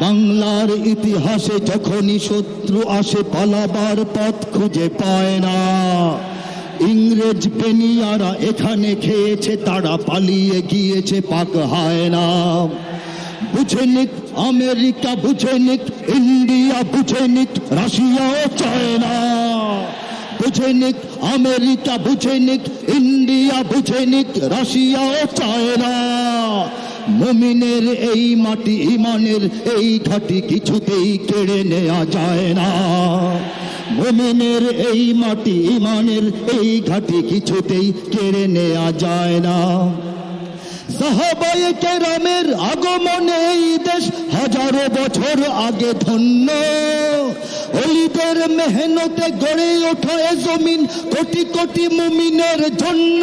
বাংলার ইতিহাসে যখনই শত্রু আসে, পালাবার পথ খুঁজে পায় না। ইংরেজ পেনিয়ারা এখানে খেয়েছে, তারা পালিয়ে গিয়েছে, পাক হায় না। বুঝে নিক আমেরিকা, বুঝে নিক ইন্ডিয়া, বুঝে নিক রাশিয়া চায় না বুঝে নিক আমেরিকা, বুঝে নিক ইন্ডিয়া, বুঝে নিক রাশিয়া ও চায়না। মমিনের এই মাটি ইমানের এই ঘাটি কিছুতেই কেড়ে নেওয়া যায় না। মমিনের এই মাটি ইমানের এই ঘাটি কিছুতেই কেড়ে নেওয়া যায় না। সাহাবায়ে কেরামের আগমনে এই দেশ হাজারো বছর আগে ধন্য। অলিদের মেহনতে গড়ে ওঠা জমিন কোটি কোটি মুমিনের জন্য।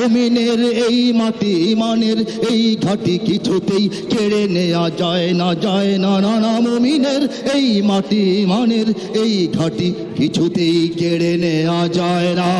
মুমিনের এই মাটি ইমানের এই ঘাটি কিছুতেই কেড়ে নেওয়া যায় না যায় না। না না মুমিনের এই মাটি ইমানের এই ঘাটি কিছুতেই কেড়ে নেওয়া যায় না।